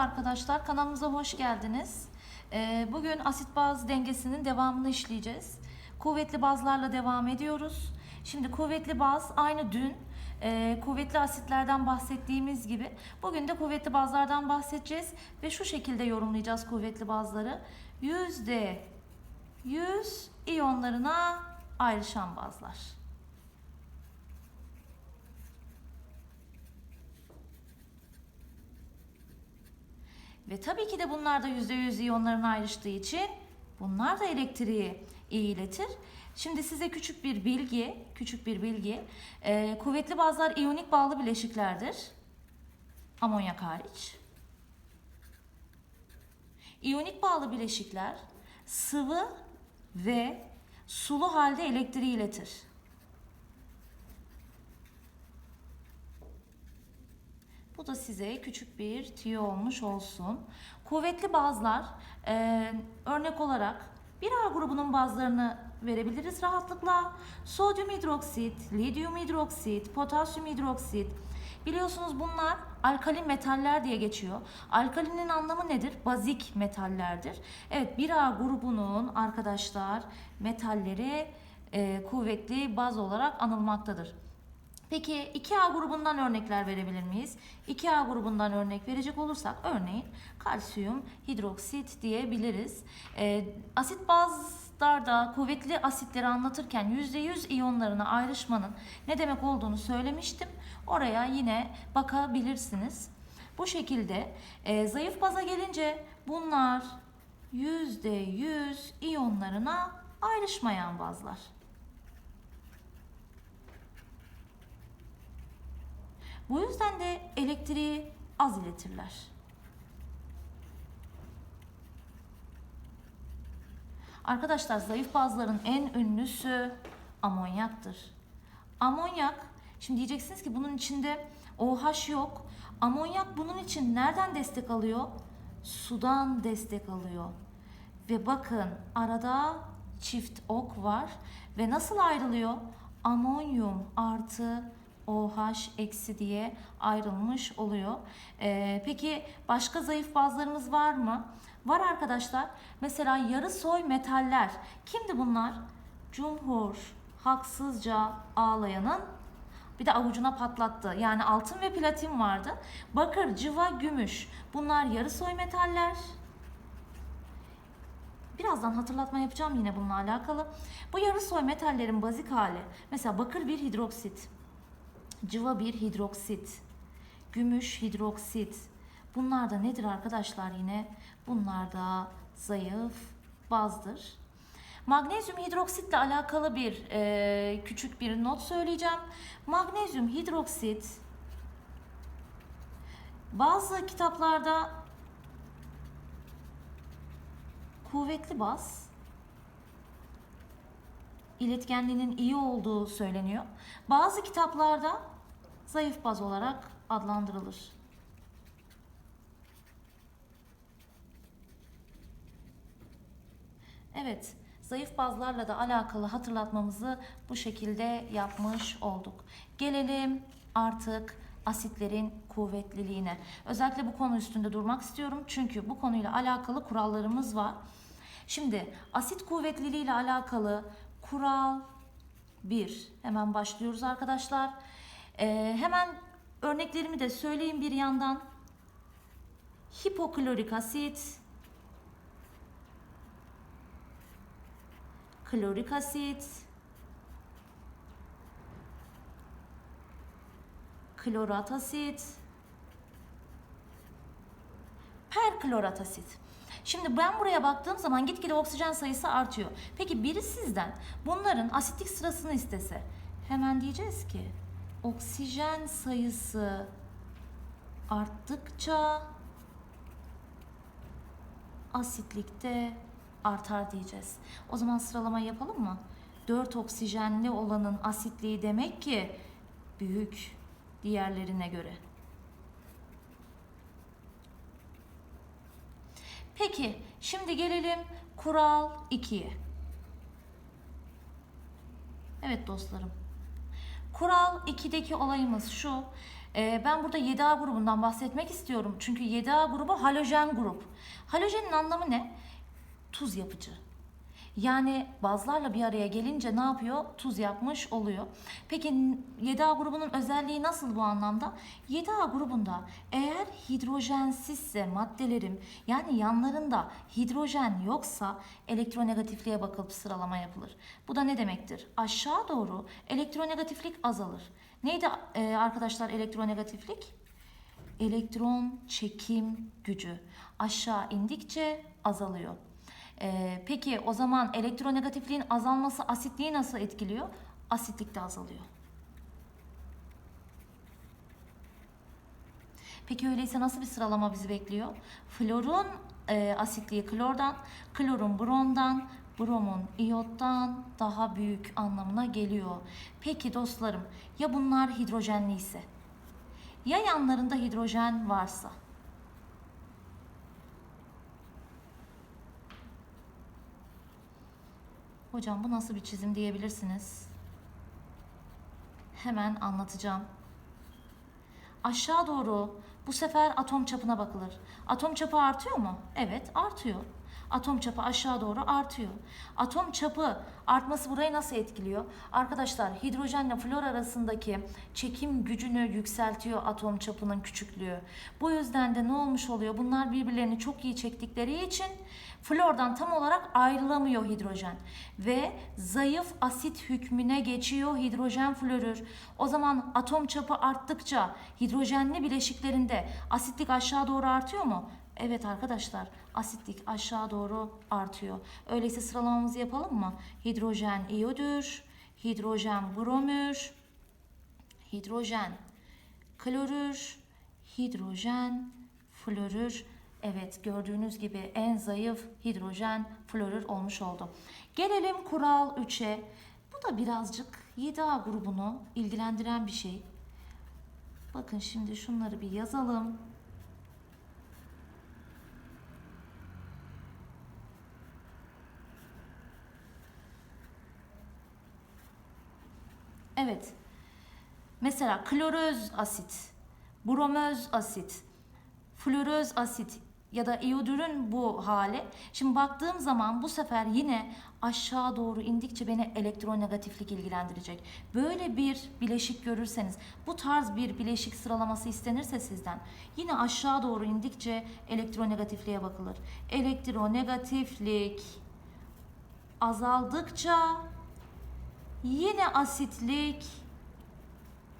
arkadaşlar, kanalımıza hoş geldiniz. Ee, Bugün asit baz dengesinin devamını işleyeceğiz. Kuvvetli bazlarla devam ediyoruz. Şimdi kuvvetli baz aynı dün e, kuvvetli asitlerden bahsettiğimiz gibi bugün de kuvvetli bazlardan bahsedeceğiz ve şu şekilde yorumlayacağız kuvvetli bazları. Yüzde yüz iyonlarına ayrışan bazlar. Ve tabii ki de bunlar da %100 iyonların ayrıştığı için bunlar da elektriği iyi iletir. Şimdi size küçük bir bilgi, küçük bir bilgi. Ee, kuvvetli bazlar iyonik bağlı bileşiklerdir. Amonyak hariç. İyonik bağlı bileşikler sıvı ve sulu halde elektriği iletir. Bu da size küçük bir tüyo olmuş olsun. Kuvvetli bazlar e, örnek olarak bir A grubunun bazlarını verebiliriz rahatlıkla. Sodyum hidroksit, lityum hidroksit, potasyum hidroksit. Biliyorsunuz bunlar alkalin metaller diye geçiyor. Alkalinin anlamı nedir? Bazik metallerdir. Evet bir A grubunun arkadaşlar metalleri e, kuvvetli baz olarak anılmaktadır. Peki 2A grubundan örnekler verebilir miyiz? 2A grubundan örnek verecek olursak örneğin kalsiyum hidroksit diyebiliriz. Ee, asit bazlarda kuvvetli asitleri anlatırken %100 iyonlarına ayrışmanın ne demek olduğunu söylemiştim. Oraya yine bakabilirsiniz. Bu şekilde e, zayıf baza gelince bunlar %100 iyonlarına ayrışmayan bazlar. Bu yüzden de elektriği az iletirler. Arkadaşlar zayıf bazların en ünlüsü amonyaktır. Amonyak, şimdi diyeceksiniz ki bunun içinde OH yok. Amonyak bunun için nereden destek alıyor? Sudan destek alıyor. Ve bakın arada çift ok var ve nasıl ayrılıyor? Amonyum artı OH eksi diye ayrılmış oluyor. Ee, peki başka zayıf bazlarımız var mı? Var arkadaşlar. Mesela yarı soy metaller. Kimdi bunlar? Cumhur haksızca ağlayanın bir de avucuna patlattı. Yani altın ve platin vardı. Bakır, cıva, gümüş. Bunlar yarı soy metaller. Birazdan hatırlatma yapacağım yine bununla alakalı. Bu yarı soy metallerin bazik hali. Mesela bakır bir hidroksit cıva bir hidroksit, gümüş hidroksit. Bunlar da nedir arkadaşlar yine? Bunlar da zayıf bazdır. Magnezyum hidroksitle alakalı bir e, küçük bir not söyleyeceğim. Magnezyum hidroksit bazı kitaplarda kuvvetli baz iletkenliğinin iyi olduğu söyleniyor. Bazı kitaplarda zayıf baz olarak adlandırılır. Evet, zayıf bazlarla da alakalı hatırlatmamızı bu şekilde yapmış olduk. Gelelim artık asitlerin kuvvetliliğine. Özellikle bu konu üstünde durmak istiyorum. Çünkü bu konuyla alakalı kurallarımız var. Şimdi asit kuvvetliliği ile alakalı kural 1. Hemen başlıyoruz arkadaşlar. Ee, hemen örneklerimi de söyleyeyim bir yandan. Hipoklorik asit, klorik asit, klorat asit, perklorat asit. Şimdi ben buraya baktığım zaman gitgide oksijen sayısı artıyor. Peki biri sizden bunların asitlik sırasını istese hemen diyeceğiz ki oksijen sayısı arttıkça asitlikte artar diyeceğiz. O zaman sıralama yapalım mı? 4 oksijenli olanın asitliği demek ki büyük diğerlerine göre. Peki şimdi gelelim kural 2'ye. Evet dostlarım. Kural 2'deki olayımız şu. Ee, ben burada 7A grubundan bahsetmek istiyorum. Çünkü 7A grubu halojen grup. Halojenin anlamı ne? Tuz yapıcı. Yani bazlarla bir araya gelince ne yapıyor? Tuz yapmış oluyor. Peki 7A grubunun özelliği nasıl bu anlamda? 7A grubunda eğer hidrojensizse maddelerim yani yanlarında hidrojen yoksa elektronegatifliğe bakılıp sıralama yapılır. Bu da ne demektir? Aşağı doğru elektronegatiflik azalır. Neydi e, arkadaşlar elektronegatiflik? Elektron çekim gücü aşağı indikçe azalıyor. Ee, peki o zaman elektronegatifliğin azalması asitliği nasıl etkiliyor? Asitlik de azalıyor. Peki öyleyse nasıl bir sıralama bizi bekliyor? Florun e, asitliği klordan, klorun brondan, bromun iyottan daha büyük anlamına geliyor. Peki dostlarım ya bunlar hidrojenli ise? Ya yanlarında hidrojen varsa? Hocam bu nasıl bir çizim diyebilirsiniz. Hemen anlatacağım. Aşağı doğru bu sefer atom çapına bakılır. Atom çapı artıyor mu? Evet, artıyor. Atom çapı aşağı doğru artıyor. Atom çapı artması burayı nasıl etkiliyor? Arkadaşlar hidrojenle flor arasındaki çekim gücünü yükseltiyor atom çapının küçüklüğü. Bu yüzden de ne olmuş oluyor? Bunlar birbirlerini çok iyi çektikleri için flordan tam olarak ayrılamıyor hidrojen ve zayıf asit hükmüne geçiyor hidrojen florür. O zaman atom çapı arttıkça hidrojenli bileşiklerinde asitlik aşağı doğru artıyor mu? Evet arkadaşlar asitlik aşağı doğru artıyor. Öyleyse sıralamamızı yapalım mı? Hidrojen iyodür, hidrojen bromür, hidrojen klorür, hidrojen florür. Evet gördüğünüz gibi en zayıf hidrojen florür olmuş oldu. Gelelim kural 3'e. Bu da birazcık 7A grubunu ilgilendiren bir şey. Bakın şimdi şunları bir yazalım. Evet. Mesela kloröz asit, bromöz asit, floröz asit ya da iyodürün bu hali. Şimdi baktığım zaman bu sefer yine aşağı doğru indikçe beni elektronegatiflik ilgilendirecek. Böyle bir bileşik görürseniz, bu tarz bir bileşik sıralaması istenirse sizden yine aşağı doğru indikçe elektronegatifliğe bakılır. Elektronegatiflik azaldıkça yine asitlik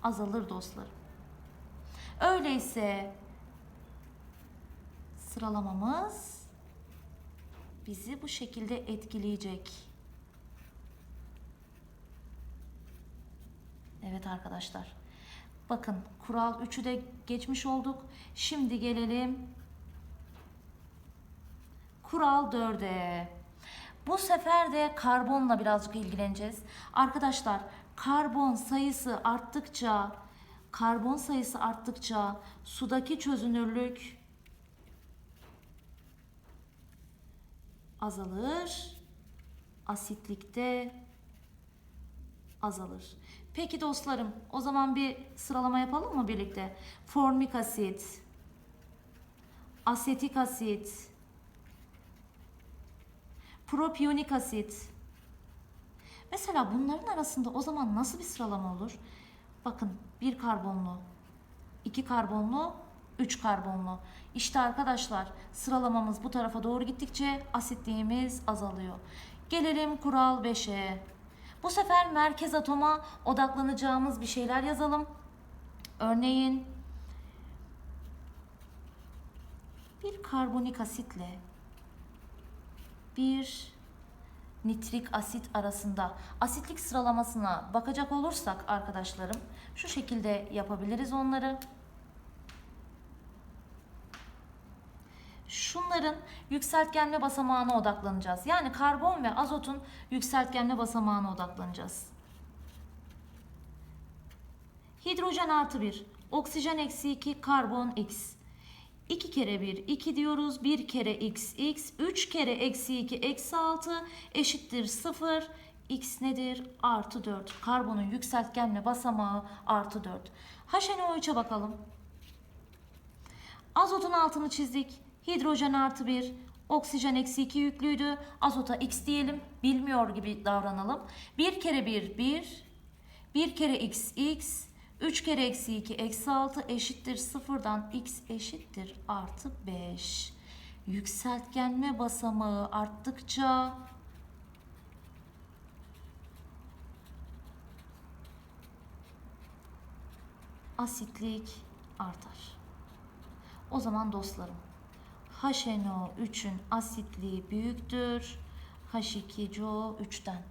azalır dostlarım. Öyleyse sıralamamız bizi bu şekilde etkileyecek. Evet arkadaşlar. Bakın kural 3'ü de geçmiş olduk. Şimdi gelelim kural 4'e. Bu sefer de karbonla birazcık ilgileneceğiz. Arkadaşlar karbon sayısı arttıkça karbon sayısı arttıkça sudaki çözünürlük azalır. Asitlikte azalır. Peki dostlarım o zaman bir sıralama yapalım mı birlikte? Formik asit, asetik asit, propiyonik asit. Mesela bunların arasında o zaman nasıl bir sıralama olur? Bakın bir karbonlu, iki karbonlu, üç karbonlu. İşte arkadaşlar sıralamamız bu tarafa doğru gittikçe asitliğimiz azalıyor. Gelelim kural 5'e. Bu sefer merkez atoma odaklanacağımız bir şeyler yazalım. Örneğin bir karbonik asitle bir nitrik asit arasında asitlik sıralamasına bakacak olursak arkadaşlarım şu şekilde yapabiliriz onları. Şunların yükseltgenme basamağına odaklanacağız. Yani karbon ve azotun yükseltgenme basamağına odaklanacağız. Hidrojen artı 1, oksijen eksi 2, karbon x. 2 kere 1 2 diyoruz. 1 kere x x. 3 kere eksi 2 eksi 6 eşittir 0. X nedir? Artı 4. Karbonun yükseltgenme basamağı artı 4. HNO3'e bakalım. Azotun altını çizdik. Hidrojen artı 1. Oksijen eksi 2 yüklüydü. Azota X diyelim. Bilmiyor gibi davranalım. 1 kere 1 1. 1 kere X X. 3 kere eksi 2 eksi 6 eşittir sıfırdan X eşittir artı 5. Yükseltgenme basamağı arttıkça asitlik artar. O zaman dostlarım HNO3'ün asitliği büyüktür H2CO3'ten.